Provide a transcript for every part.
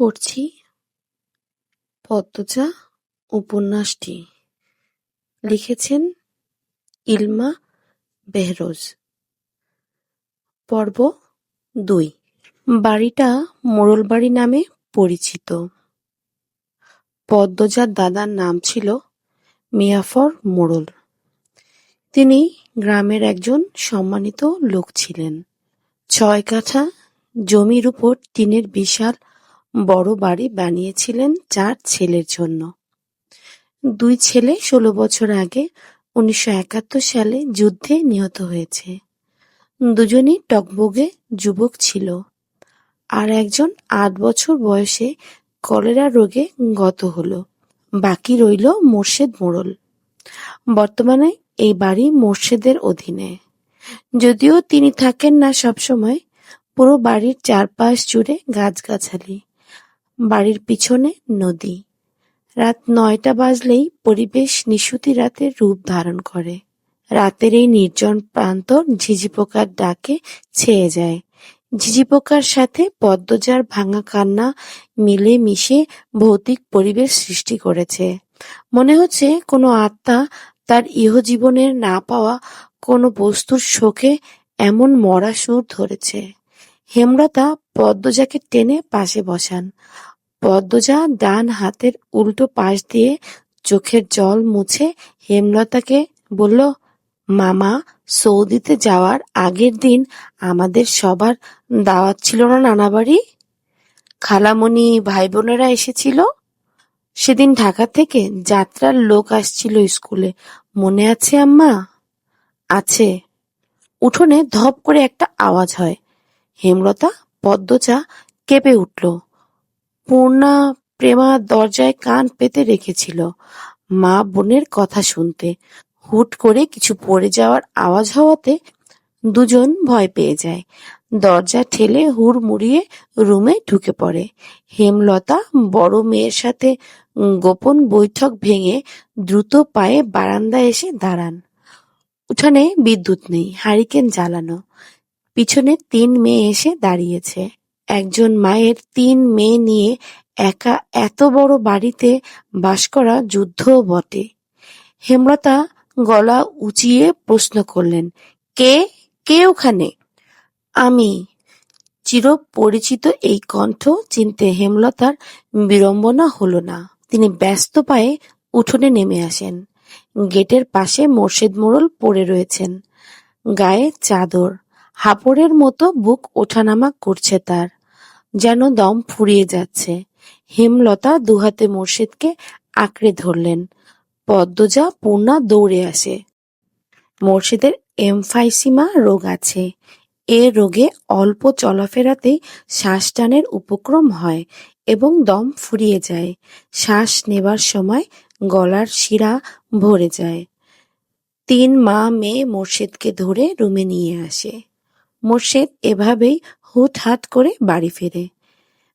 পড়ছি। পদ্মজা উপন্যাসটি লিখেছেন ইলমা বেহরোজ। পর্ব দুই। বাড়িটা মোড়লবাড়ি নামে পরিচিত। পদ্মজার দাদার নাম ছিল মিয়াফর মোড়ল। তিনি গ্রামের একজন সম্মানিত লোক ছিলেন। ছয় কাঠা জমির উপর টিনের বিশাল বড় বাড়ি বানিয়েছিলেন চার ছেলের জন্য। দুই ছেলে ষোলো বছর আগে উনিশশো একাত্তর সালে যুদ্ধে নিহত হয়েছে। দুজনই টকবগে যুবক ছিল। আর একজন আট বছর বয়সে কলেরা রোগে গত হলো। বাকি রইল মোর্শেদ মোড়ল। বর্তমানে এই বাড়ি মোর্শেদের অধীনে। যদিও তিনি থাকেন না সবসময়, পুরো বাড়ির চারপাশ জুড়ে গাছগাছালি। বাড়ির পিছনে নদী। রাত নয়টা বাজলেই পরিবেশ নিশুতি রাতের রূপ ধারণ করে। রাতের এই নির্জন প্রান্তর ঝিঝি পোকার ডাকে ছেয়ে যায়। ঝিঝি পোকার সাথে পদ্মজার ভাঙা কান্না মিলে মিশে ভৌতিক পরিবেশ সৃষ্টি করেছে। মনে হচ্ছে কোনো আত্মা তার ইহজীবনের না পাওয়া কোনো বস্তুর শোকে এমন মরা সুর ধরেছে। হেমলতা পদ্মজাকে টেনে পাশে বসান। পদ্মজা ডান হাতের উল্টো পাশ দিয়ে চোখের জল মুছে হেমলতাকে বলল, মামা, সৌদিতে যাওয়ার আগের দিন আমাদের সবার দাওয়াত ছিল না নানা বাড়ি খালামণি ভাই বোনেরা এসেছিল? সেদিন ঢাকা থেকে যাত্রার লোক আসছিল স্কুলে। মনে আছে আম্মা? আছে। উঠোনে ধপ করে একটা আওয়াজ হয়। হেমলতা পদ্মচা কেঁপে উঠল। পূর্ণা প্রেমা দরজায় কান পেতে রেখেছিল। মা বোনের কথা শুনতে। হুট করে কিছু পড়ে যাওয়ার আওয়াজ হওয়াতে দুজন ভয় পেয়ে যায়। দরজা ঠেলে হুড় মুড়িয়ে রুমে ঢুকে পড়ে। হেমলতা, বড় মেয়ের সাথে গোপন বৈঠক ভেঙে দ্রুত পায়ে বারান্দায় এসে দাঁড়ান। উঠানে বিদ্যুৎ নেই, হারিকেন জ্বালানো। পিছনে তিন মেয়ে এসে দাঁড়িয়েছে। একজন মায়ের তিন মেয়ে নিয়ে একা এত বড় বাড়িতে বাস করা যুদ্ধও বটে। হেমলতা গলা উঁচিয়ে প্রশ্ন করলেন, কে? কে ওখানে? আমি। চিরপরিচিত এই কণ্ঠ চিনতে হেমলতার বিড়ম্বনা হলো না। তিনি ব্যস্ত পায়ে উঠোনে নেমে আসেন। গেটের পাশে মোর্শেদ মোড়ল পড়ে রয়েছেন। গায়ে চাদর, হাপড়ের মতো বুক ওঠানামা করছে তার। যেন দম ফুরিয়ে যাচ্ছে। হেমলতা দুহাতে মোর্শেদকে আঁকড়ে ধরলেন। পদ্মজা পূর্ণা দৌড়ে আসে। মোর্শেদের এমফাইসিমা রোগ আছে। এ রোগে অল্প চলাফেরাতেই শ্বাস টানের উপক্রম হয় এবং দম ফুরিয়ে যায়। শ্বাস নেবার সময় গলার শিরা ভরে যায়। তিন মা মেয়ে মোর্শেদকে ধরে রুমে নিয়ে আসে। মোর্শেদ এভাবেই হুটহাট করে বাড়ি ফেরে।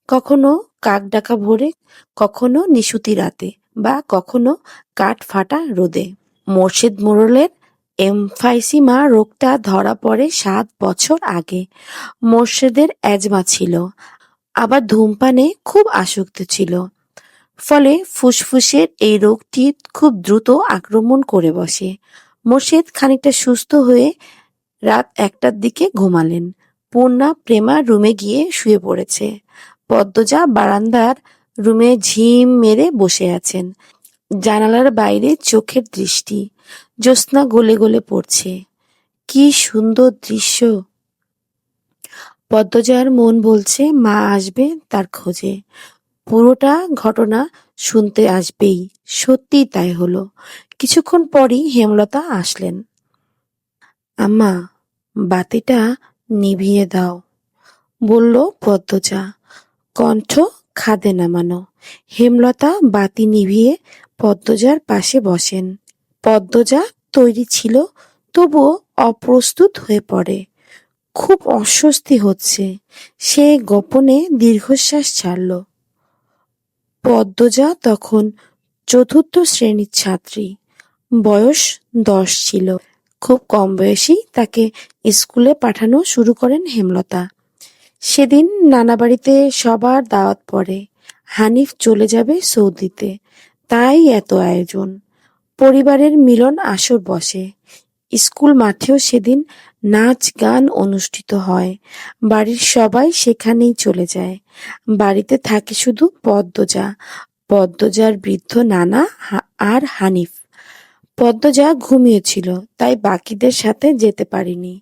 কখনো কাক ডাকা ভোরে, কখনো নিশুতি রাতে বা কখনো কাঠ ফাটা রোদে। মোর্শেদ মোড়লের এমফাইসিমা রোগটা ধরা পড়ে সাত বছর আগে। মোর্শেদের অ্যাজমা ছিল, আবার ধূমপানে খুব আসক্ত ছিল। ফলে ফুসফুসের এই রোগটি খুব দ্রুত আক্রমণ করে বসে। মোর্শেদ খানিকটা সুস্থ হয়ে রাত একটার দিকে ঘুমালেন। পূর্ণা প্রেমা রুমে গিয়ে শুয়ে পড়েছে। পদ্মজা বারান্দার রুমে ঝিম মেরে বসে আছেন। জানালার বাইরে চোখের দৃষ্টি। জ্যোৎস্না গলে গলে পড়ছে। কি সুন্দর দৃশ্য। পদ্মজার মন বলছে, মা আসবে তার খোঁজে। পুরোটা ঘটনা শুনতে আসবেই। সত্যি তাই হলো। কিছুক্ষণ পরই হেমলতা আসলেন। আম্মা, বাতিটা নিভিয়ে দাও। বলল পদ্মজা, কণ্ঠ খাদে নামানো। হেমলতা বাতি নিভিয়ে পদ্মজার পাশে বসেন। পদ্মজা তৈরি ছিল, তবুও অপ্রস্তুত হয়ে পড়ে। খুব অস্বস্তি হচ্ছে, সে গোপনে দীর্ঘশ্বাস ছাড়ল। পদ্মজা তখন চতুর্থ শ্রেণির ছাত্রী। বয়স দশ ছিল। খুব কম বয়সী তাকে স্কুলে পাঠানো শুরু করেন হেমলতা। সেদিন নানা বাড়িতে সবার দাওয়াত পড়ে। হানিফ চলে যাবে সৌদিতে। তাই এত আয়োজন। পরিবারের মিলন আসর বসে। স্কুল মাঠেও সেদিন নাচ গান অনুষ্ঠিত হয়। বাড়ির সবাই সেখানেই চলে যায়। বাড়িতে থাকে শুধু পদ্মজা। পদ্মজার বৃদ্ধ নানা আর হানিফ। পদ্মজা ঘুমিয়েছিল, তাই বাকিদের সাথে যেতে পারিনি।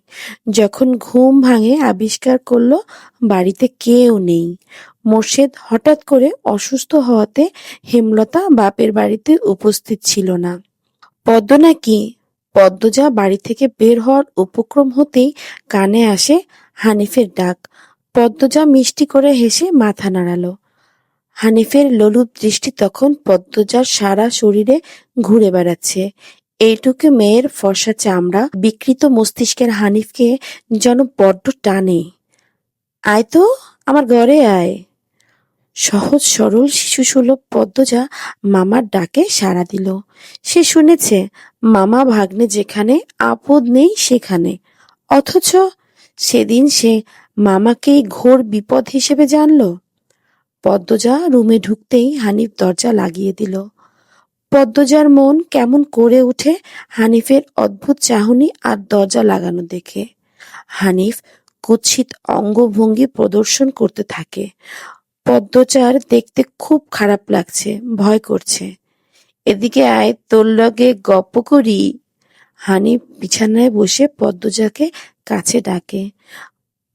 যখন ঘুম ভাঙে আবিষ্কার করল, বাড়িতে কেউ নেই। মোর্শেদ হঠাৎ করে অসুস্থ হওয়াতে হেমলতা বাপের বাড়িতে উপস্থিত ছিল না। পদ্ম নাকি? পদ্মজা বাড়ি থেকে বের হওয়ার উপক্রম হতেই কানে আসে হানিফের ডাক। পদ্মজা মিষ্টি করে হেসে মাথা নাড়ালো। হানিফের লোলুপ দৃষ্টি তখন পদ্মজার সারা শরীরে ঘুরে বেড়াচ্ছে। এইটুকু মেয়ের ফর্সা চামড়া বিকৃত মস্তিষ্কের হানিফকে যেন বড্ড টানে। আয় তো, আমার ঘরে আয়। সহজ সরল শিশুসুলভ পদ্মজা মামার ডাকে সাড়া দিল। সে শুনেছে, মামা ভাগ্নে যেখানে, আপদ নেই সেখানে। অথচ সেদিন সে মামাকেই ঘোর বিপদ হিসেবে জানলো। পদ্মজা রুমে ঢুকতেই হানিফ দরজা লাগিয়ে দিল। পদ্মজার মন কেমন করে ওঠে হানিফের অদ্ভুত চাহনি আর দরজা লাগানো দেখে। হানিফ কুৎসিত অঙ্গভঙ্গি প্রদর্শন করতে থাকে। পদ্মচার দেখতে খুব খারাপ লাগছে, ভয় করছে। এদিকে আয়, তোর লগে গপ্প করি। হানিফ বিছানায় বসে পদ্মজাকে কাছে ডাকে।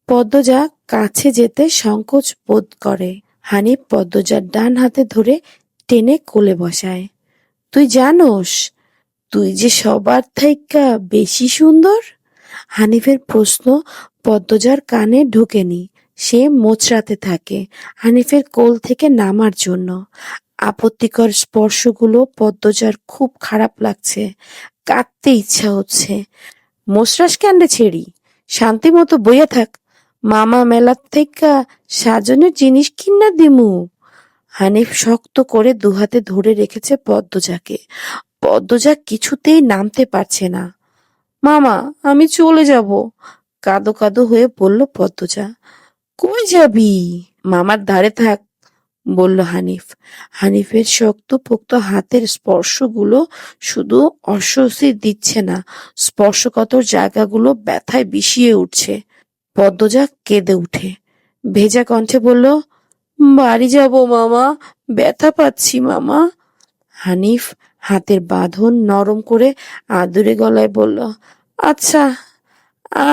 পদ্মজা কাছে যেতে সংকোচ বোধ করে। হানিফ পদ্মজার ডান হাতে ধরে টেনে কোলে বসায়। তুই জানোস, তুই যে সবার থাইকা বেশি সুন্দর? হানিফের প্রশ্ন পদ্মজার কানে ঢোকেনি। সে মোচড়াতে থাকে হানিফের কোল থেকে নামার জন্য। আপত্তিকর স্পর্শগুলো পদ্মজার খুব খারাপ লাগছে, কাঁদতে ইচ্ছা হচ্ছে। মোসরাস ক্যান্ডে ছেড়ি? শান্তি মতো বইয়া থাক মামা মেলার থেকে সাজানোর জিনিস কিনা দিমু? হানিফ শক্ত করে দুহাতে ধরে রেখেছে পদ্মজাকে। পদ্মজা কিছুতেই নামতে পারছে না। মামা, আমি চলে যাব। কাদো কাদো হয়ে বলল পদ্মজা। কই যাবি? মামার ধারে থাক, বলল হানিফ। হানিফের শক্ত পোক্ত হাতের স্পর্শগুলো শুধু অস্বস্তি দিচ্ছে না, স্পর্শকাতর জায়গাগুলো ব্যথায় বিষিয়ে উঠছে। পদ্মজা কেঁদে উঠে। ভেজা কণ্ঠে বলল, বাড়ি যাব মামা, ব্যথা পাচ্ছি মামা। হানিফ হাতের বাঁধন নরম করে আদুরে গলায় বলল আচ্ছা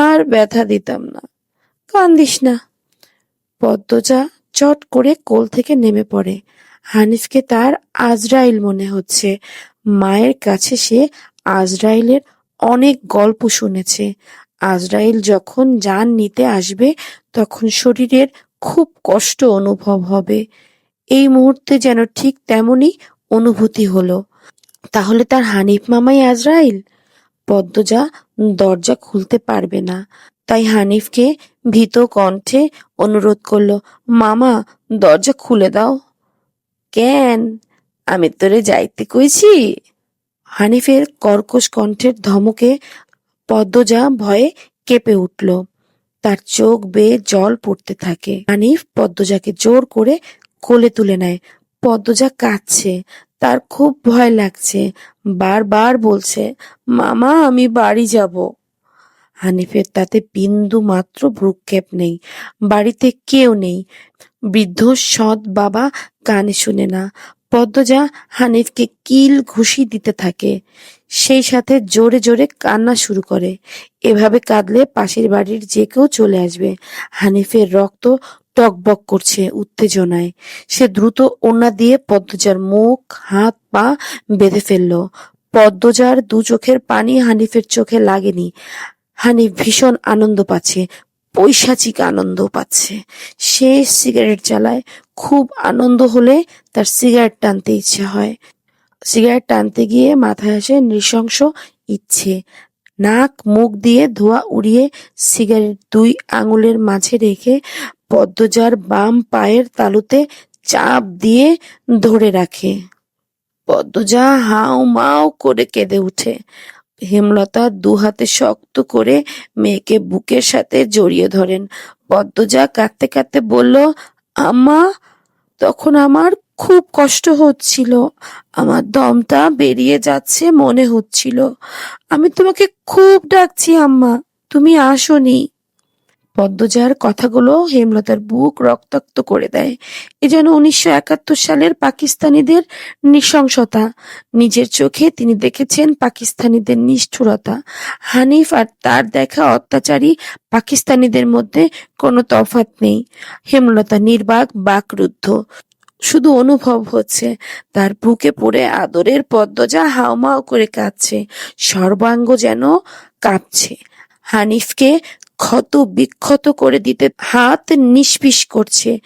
আর ব্যথা দিতাম না, কান্দিস না। পদ্মজা চট করে কোল থেকে নেমে পড়ে। হানিফকে তার আজরাইল মনে হচ্ছে। মায়ের কাছে সে আজরাইলের অনেক গল্প শুনেছে। আজরাইল যখন যান নিতে আসবে, তখন শরীরের খুব কষ্ট অনুভব হবে। এই মুহূর্তে যেন ঠিক তেমনই অনুভূতি হলো। তাহলে তার হানিফ মামাই আজরাইল? পদ্মজা দরজা খুলতে পারবে না। তাই হানিফকে ভীত কণ্ঠে অনুরোধ করল, মামা, দরজা খুলে দাও। কেন? আমি তোরে যাইতে কইছি? হানিফের কর্কশ কণ্ঠের ধমকে পদ্মজা ভয়ে কেঁপে উঠল। তার চোখ বেয়ে জল পড়তে থাকে। হানিফ পদ্মজাকে জোর করে কোলে তুলে নেয়। পদ্মজা কাঁদছে। তার খুব ভয় লাগছে। বারবার বলছে, মামা, আমি বাড়ি যাব। হানিফের তাতে বিন্দু মাত্র ভ্রুক্ষেপ নেই। বাড়িতে কেউ নেই। বৃদ্ধ সৎ বাবা কানে শুনে না। পদ্মজা হানিফকে কিল ঘুষি দিতে থাকে। সেই সাথে জোরে জোরে কান্না শুরু করে। এভাবে কাঁদলে পাশের বাড়ির যে কেউ চলে আসবে। হানিফের রক্ত টকবক করছে উত্তেজনায়। সে দ্রুত ওনা দিয়ে পদ্মজার মুখ, হাত, পা বেঁধে ফেলল। পদ্মজার দু চোখের পানি হানিফের চোখে লাগেনি। হানিফ ভীষণ আনন্দ পাচ্ছে। পৈশাচিক আনন্দ পাচ্ছে। সে সিগারেট জ্বালায়, খুব আনন্দ হলে তার সিগারেট টানতে ইচ্ছে হয়। সিগারেট টানতে গিয়ে মাথায় আসে নৃশংস ইচ্ছে। নাক, মুখ দিয়ে ধোঁয়া উড়িয়ে সিগারেট দুই আঙুলের মাঝে রেখে পদ্মজার বাম পায়ের তালুতে চাপ দিয়ে ধরে রাখে। পদ্মজা হাও মাও করে কেঁদে উঠে। হেমলতা দু হাতে শক্ত করে মেয়েকে বুকের সাথে জড়িয়ে ধরেন। পদ্মজা কাঁদতে কাঁদতে বলল আমা তখন আমার খুব কষ্ট হচ্ছিল। আমার দমটা বেরিয়ে যাচ্ছে মনে হচ্ছিল। আমি তোমাকে খুব ডাকছি, আম্মা। তুমি আসোনি। পদ্মজার কথাগুলো হেমলতার বুক রক্তাক্ত করে দেয়। এ যেন উনিশশো একাত্তর সালের পাকিস্তানিদের নৃশংসতা। নিজের চোখে তিনি দেখেছেন পাকিস্তানিদের নিষ্ঠুরতা। হানিফ আর তার দেখা অত্যাচারী পাকিস্তানিদের মধ্যে কোনো তফাৎ নেই। হেমলতা নির্বাক, বাকরুদ্ধ। শুধু অনুভব হচ্ছে, তার বুকে পড়ে আদরের পদ্মজা হাউমাউ করে কাঁদছে। সর্বাঙ্গ যেন কাঁপছে। হানিফকে ক্ষত বিক্ষত করে দিতে হাত নিষ্পিস করছে।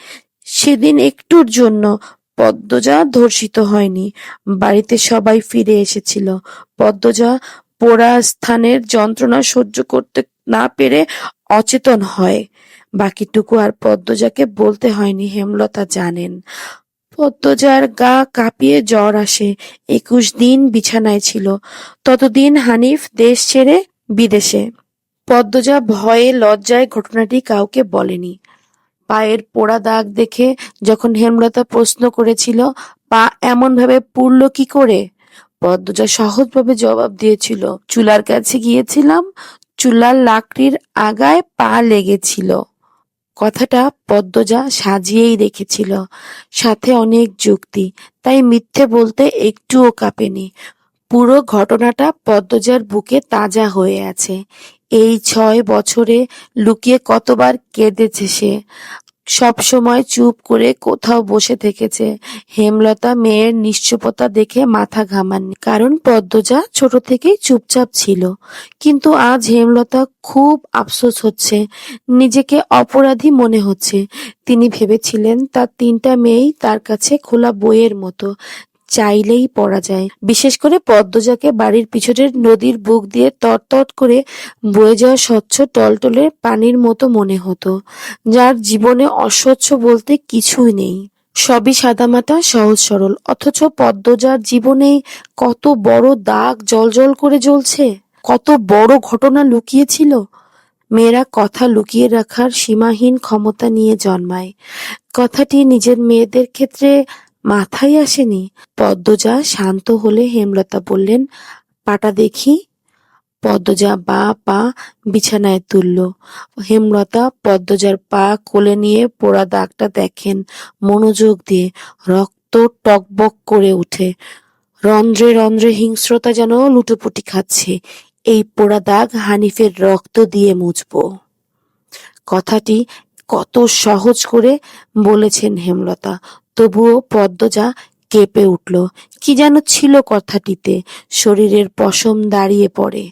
সেদিন একটুর জন্য পদ্মজা ধর্ষিত হয়নি। বাড়িতে সবাই ফিরে এসেছিল। পদ্মজা পোড়া স্থানের যন্ত্রণা সহ্য করতে না পেরে অচেতন হয়। বাকিটুকু আর পদ্মজাকে বলতে হয়নি, হেমলতা জানেন। পদ্মজার গা কাঁপিয়ে জ্বর আসে। একুশ দিন বিছানায় ছিল। ততদিন হানিফ দেশ ছেড়ে বিদেশে। পদ্মজা ভয়ে লজ্জায় ঘটনাটি কাউকে বলেনি। পায়ের পোড়া দাগ দেখে যখন হেমলতা প্রশ্ন করেছিল, পা এমন ভাবে পুড়ল কি করে? পদ্মজা সহজভাবে জবাব দিয়েছিল, চুলার কাছে গিয়েছিলাম, চুলার লাকড়ির আগায় পা লেগেছিল। কথাটা পদ্মজা সাজিয়েই রেখেছিল। সাথে অনেক যুক্তি, তাই মিথ্যে বলতে একটুও কাঁপেনি। পুরো ঘটনাটা পদ্মজার বুকে তাজা হয়ে আছে। এই ছয় বছরে লুকিয়ে কতবার কেঁদেছে সে? সবসময় চুপ করে কোথাও বসে থেকেছে। হেমলতা মেয়ের নিশ্চুপতা দেখে মাথা ঘামাননি। কারণ পদ্মজা ছোট থেকেই চুপচাপ ছিল। কিন্তু আজ হেমলতা খুব আফসোস হচ্ছে। নিজেকে অপরাধী মনে হচ্ছে। তিনি ভেবেছিলেন তার তিনটা মেয়েই তার কাছে খোলা বইয়ের মতো। চাইলেই পড়া যায়। বিশেষ করে পদ্মজাকে বাড়ির পিছনের নদীর বুক দিয়ে তটতট করে বয়ে যাওয়া স্বচ্ছ টলটলে পানির মতো মনে হতো, যার জীবনে অস্বচ্ছ বলতে কিছুই নেই। সবই সাদামাটা, সহজ সরল। অথচ পদ্মজার জীবনে কত বড় দাগ জলজল করে জ্বলছে, কত বড় ঘটনা লুকিয়েছিল। মেয়েরা কথা লুকিয়ে রাখার সীমাহীন ক্ষমতা নিয়ে জন্মায়। কথাটি নিজের মেয়েদের ক্ষেত্রে মাথায় আসেনি। পদ্মজা শান্ত হলে হেমলতা বললেন, পাটা দেখি। পদ্মজা বা পা বিছানায় তুলল। হেমলতা পদ্মজার পা কোলে নিয়ে পোড়া দাগটা দেখেন মনোযোগ দিয়ে। রক্ত টকবক করে উঠে রন্ধ্রে রন্ধ্রে হিংস্রতা যেন লুটোপুটি খাচ্ছে। এই পোড়া দাগ হানিফের রক্ত দিয়ে মুছব। কথাটি কত সহজ করে বলেছেন হেমলতা। তবুও পদ্মজা কেঁপে উঠল। কি যেন ছিল কথাটিতে, শরীরের পশম দাঁড়িয়ে পড়ে।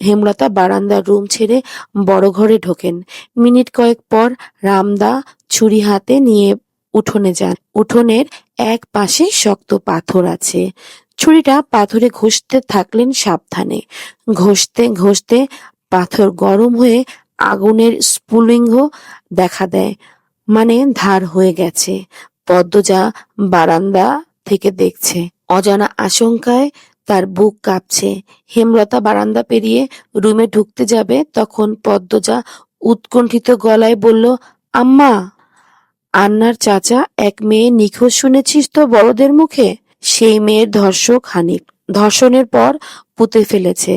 হেমলতা বারান্দার রুম ছেড়ে বড় ঘরে ঢোকেন। মিনিট কয়েক পর রামদা ছুরি হাতে নিয়ে উঠোনে যান। উঠোনের এক পাশে শক্ত পাথর আছে। ছুরিটা পাথরে ঘষতে থাকলেন সাবধানে। ঘষতে ঘষতে পাথর গরম হয়ে আগুনের স্ফুলিঙ্গ দেখা দেয় মানে ধার হয়ে গেছে। পদ্মজা বারান্দা থেকে দেখছে। অজানা আশঙ্কায় তার বুক কাঁপছে। হেমলতা বারান্দা পেরিয়ে রুমে ঢুকতে যাবে তখন পদ্মজা উৎকণ্ঠিত গলায় বলল, আম্মা, আন্নার চাচা এক মেয়ে নিখোঁজ শুনেছিস তো বড়দের মুখে? সেই মেয়ের ধর্ষক হানিফ। ধর্ষণের পর পুঁতে ফেলেছে।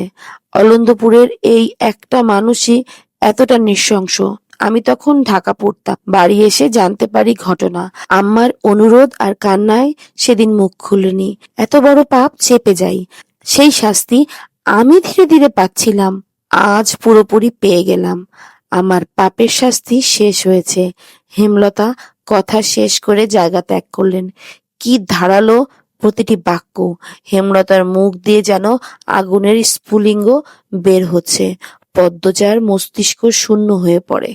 অলন্দপুরের এই একটা মানুষই এতটা নৃশংস। আমি তখন ঢাকা পড়তাম। বাড়ি এসে জানতে পারি ঘটনা। আম্মার অনুরোধ আর কান্নায় সেদিন মুখ খুলেনি। এত বড় পাপ চেপে যাই। সেই শাস্তি আমি ধীরে ধীরে পাচ্ছিলাম। আজ পুরোপুরি পেয়ে গেলাম। আমার পাপের শাস্তি শেষ হয়েছে। হেমলতা কথা শেষ করে জায়গা ত্যাগ করলেন। কি ধারালো প্রতিটি বাক্য। হেমলতার মুখ দিয়ে যেন আগুনের স্ফুলিঙ্গ বের হচ্ছে। পদ্মজার মস্তিষ্ক শূন্য হয়ে পড়ে।